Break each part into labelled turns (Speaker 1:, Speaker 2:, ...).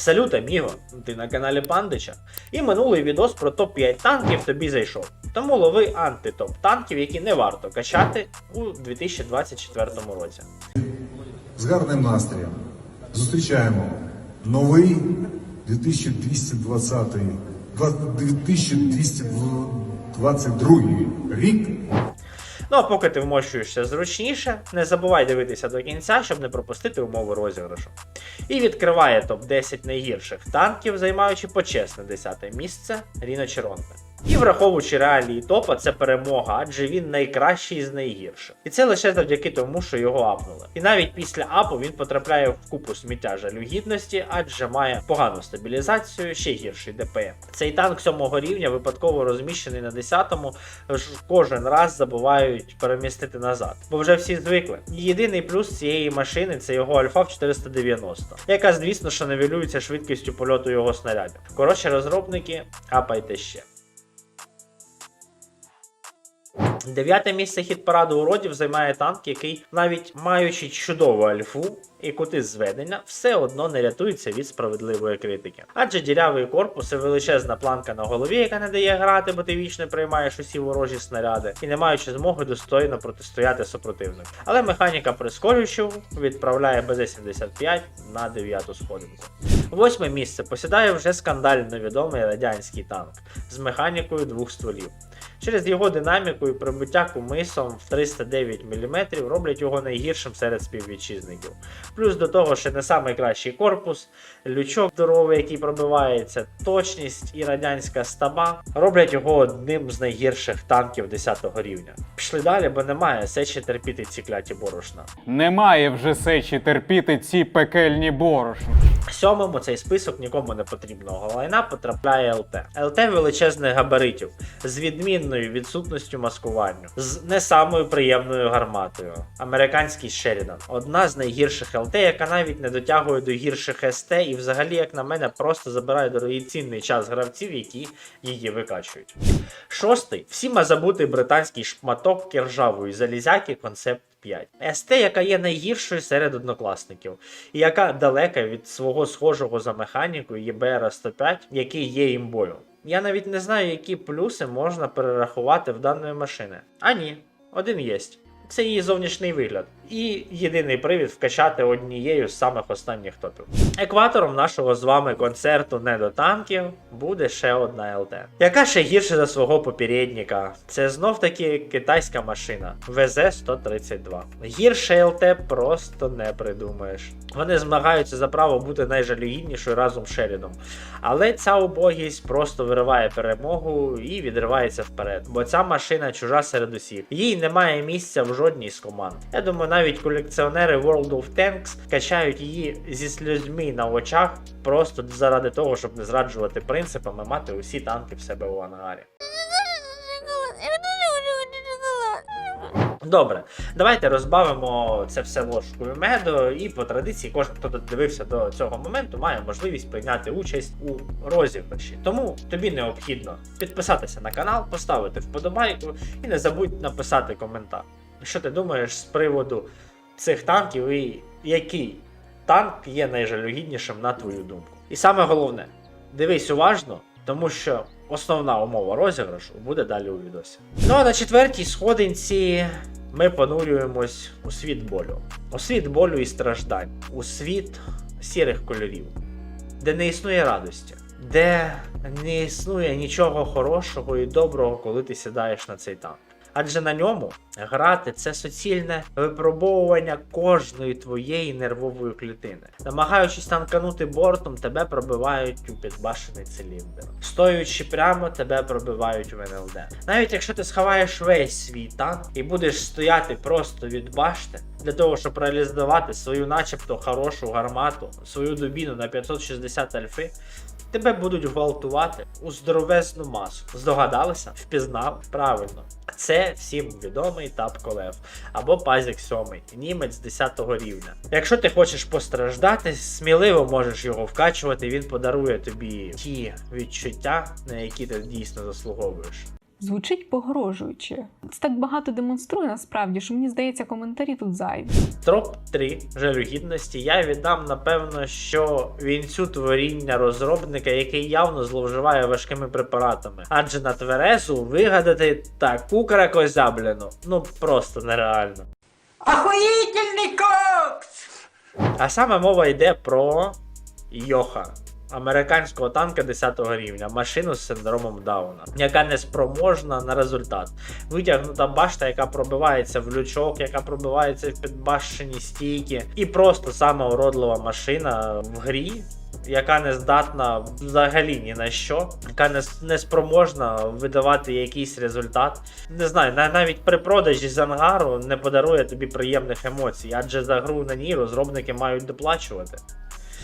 Speaker 1: Салют, аміго! Ти на каналі Пандича. І минулий відос про топ-5 танків тобі зайшов. Тому лови антитоп танків, які не варто качати у 2024 році.
Speaker 2: з гарним настроєм зустрічаємо новий 2220 2222 рік.
Speaker 1: Ну а поки ти вмощуєшся зручніше, не забувай дивитися до кінця, щоб не пропустити умови розіграшу. І відкриває топ-10 найгірших танків, займаючи почесне 10 місце Ріно Черонте. І враховуючи реалії топа, це перемога, адже він найкращий з найгірших. І це лише завдяки тому, що його апнули. І навіть після апу він потрапляє в купу сміття жалюгідності, адже має погану стабілізацію, ще гірший ДПМ. Цей танк 7 рівня випадково розміщений на 10-му, кожен раз забувають перемістити назад, бо вже всі звикли. Єдиний плюс цієї машини це його альфа в 490, яка, звісно, що невелюється швидкістю польоту його снарядів. Коротше, розробники, апайте ще. Дев'яте місце хіт параду уродів займає танк, який, навіть маючи чудову альфу і кути зведення, все одно не рятується від справедливої критики. Адже дірявий корпус і величезна планка на голові, яка не дає грати, бо ти вічно приймаєш усі ворожі снаряди, і не маючи змоги достойно протистояти супротивнику. Але механіка прискорюючого відправляє БЗ-75 на дев'яту сходинку. Восьме місце посідає вже скандально відомий радянський танк з механікою двох стволів. Через його динаміку і прибуття кумисом в 309 мм роблять його найгіршим серед співвітчизників. Плюс до того, ще не найкращий корпус, лючок здоровий, який пробивається, точність і радянська стаба роблять його одним з найгірших танків 10 рівня. Пішли далі, бо немає сечі терпіти ці кляті борошна.
Speaker 3: Немає вже сечі терпіти ці пекельні борошна.
Speaker 1: Сьомому цей список нікому не потрібного лайна потрапляє ЛТ. ЛТ величезних габаритів з відмінною відсутністю маскування, з не самою приємною гарматою. Американський Шерідан одна з найгірших ЛТ, яка навіть не дотягує до гірших СТ, і взагалі, як на мене, просто забирає дорогоцінний час гравців, які її викачують. Шостий всіма забутий британський шматок кіржавої залізяки концепт 5. СТ, яка є найгіршою серед однокласників, і яка далека від свого схожого за механікою ЄБР 105, який є імбою. Я навіть не знаю, які плюси можна перерахувати в даної машини. А ні, один єсть. Це її зовнішній вигляд. І єдиний привід вкачати однією з самих останніх топів. Екватором нашого з вами концерту не до танків буде ще одна ЛТ, яка ще гірше за свого попередника. Це знов таки китайська машина ВЗ-132. Гірше ЛТ просто не придумаєш. Вони змагаються за право бути найжалюгіднішою разом з Шерідом. Але ця убогість просто вириває перемогу і відривається вперед. Бо ця машина чужа серед усіх. Їй немає місця в жодній з команд. Я думаю, навіть колекціонери World of Tanks качають її зі сльозьми на очах просто заради того, щоб не зраджувати принципами мати усі танки в себе у ангарі. Добре, давайте розбавимо це все ложкою меду, і по традиції кожен, хто додивився до цього моменту, має можливість прийняти участь у розіграші. Тому тобі необхідно підписатися на канал, поставити вподобайку і не забудь написати коментар. Що ти думаєш з приводу цих танків і який танк є найжалюгіднішим на твою думку? І саме головне, дивись уважно, тому що основна умова розіграшу буде далі у відосі. Ну а на четвертій сходинці ми понурюємось у світ болю. У світ болю і страждань, у світ сірих кольорів, де не існує радості, де не існує нічого хорошого і доброго, коли ти сідаєш на цей танк. Адже на ньому грати це суцільне випробовування кожної твоєї нервової клітини. Намагаючись танканути бортом, тебе пробивають у підбашений циліндр. Стоючи прямо, тебе пробивають в НЛД. Навіть якщо ти сховаєш весь свій танк і будеш стояти просто від башти, для того, щоб реалізувати свою начебто хорошу гармату, свою дубіну на 560 альфи, тебе будуть гвалтувати у здоровезну масу. Здогадалися? Впізнав? Правильно. Це всім відомий Тап Колев або Пазік 7, німець 10 рівня. Якщо ти хочеш постраждати, сміливо можеш його вкачувати, він подарує тобі ті відчуття, на які ти дійсно заслуговуєш.
Speaker 4: Звучить погрожуюче. Це так багато демонструє насправді, що мені здається, коментарі тут зайві.
Speaker 1: Троп 3 жалюгідності я віддам, напевно, що вінцю творіння розробника, який явно зловживає важкими препаратами. Адже на тверезу вигадати таку кракозябляну, ну просто нереально.
Speaker 5: Охуительный кокс!
Speaker 1: А саме мова йде про Йоха. Американського танка 10 рівня, машину з синдромом Дауна, яка не спроможна на результат. Витягнута башта, яка пробивається в лючок, яка пробивається в підбашені стійки, і просто сама уродлива машина в грі, яка не здатна взагалі ні на що, яка не, не спроможна видавати якийсь результат. Не знаю, навіть при продажі з ангару не подарує тобі приємних емоцій, адже за гру на ній розробники мають доплачувати.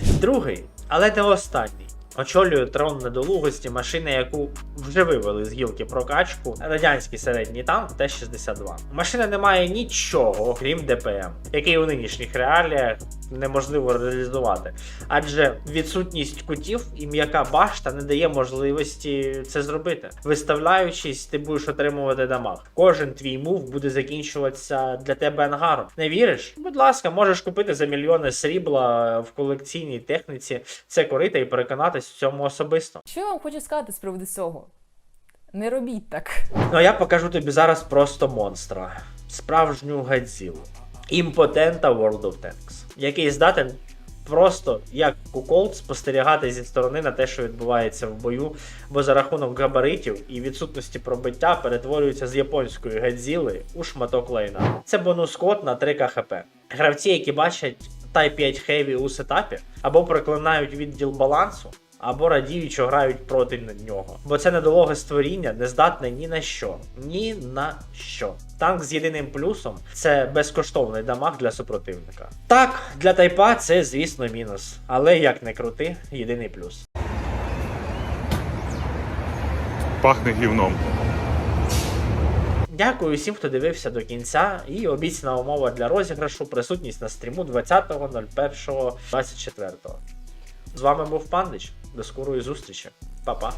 Speaker 1: Другий, але не останній. Очолює трон недолугості машини, яку вже вивели з гілки прокачку, радянський середній танк Т-62. Машина не має нічого, крім ДПМ, який у нинішніх реаліях неможливо реалізувати. Адже відсутність кутів і м'яка башта не дає можливості це зробити. Виставляючись, ти будеш отримувати дамаг. Кожен твій мув буде закінчуватися для тебе ангаром. Не віриш? Будь ласка, можеш купити за мільйони срібла в колекційній техніці це корити і в цьому особисто.
Speaker 6: Що я вам хочу сказати з приводу цього? Не робіть так.
Speaker 1: Ну а я покажу тобі зараз просто монстра. Справжню Гадзілу. Імпотента World of Tanks, який здатен просто як куколд спостерігати зі сторони на те, що відбувається в бою, бо за рахунок габаритів і відсутності пробиття перетворюється з японської Гадзіли у шматок лайна. Це бонус код на 3 КХП. Гравці, які бачать Type 5 Heavy у сетапі, або проклинають відділ балансу, або радіють, що грають проти нього. Бо це недолуге створіння не здатне ні на що. Ні на що. Танк з єдиним плюсом це безкоштовний дамаг для супротивника. Так, для тайпа це, звісно, мінус. Але як не крути, єдиний плюс.
Speaker 7: Пахне гівном.
Speaker 1: Дякую всім, хто дивився до кінця. І обіцяна умова для розіграшу присутність на стріму 20.01.24. З вами був Пандич. До скорої зустрічі. Па-па.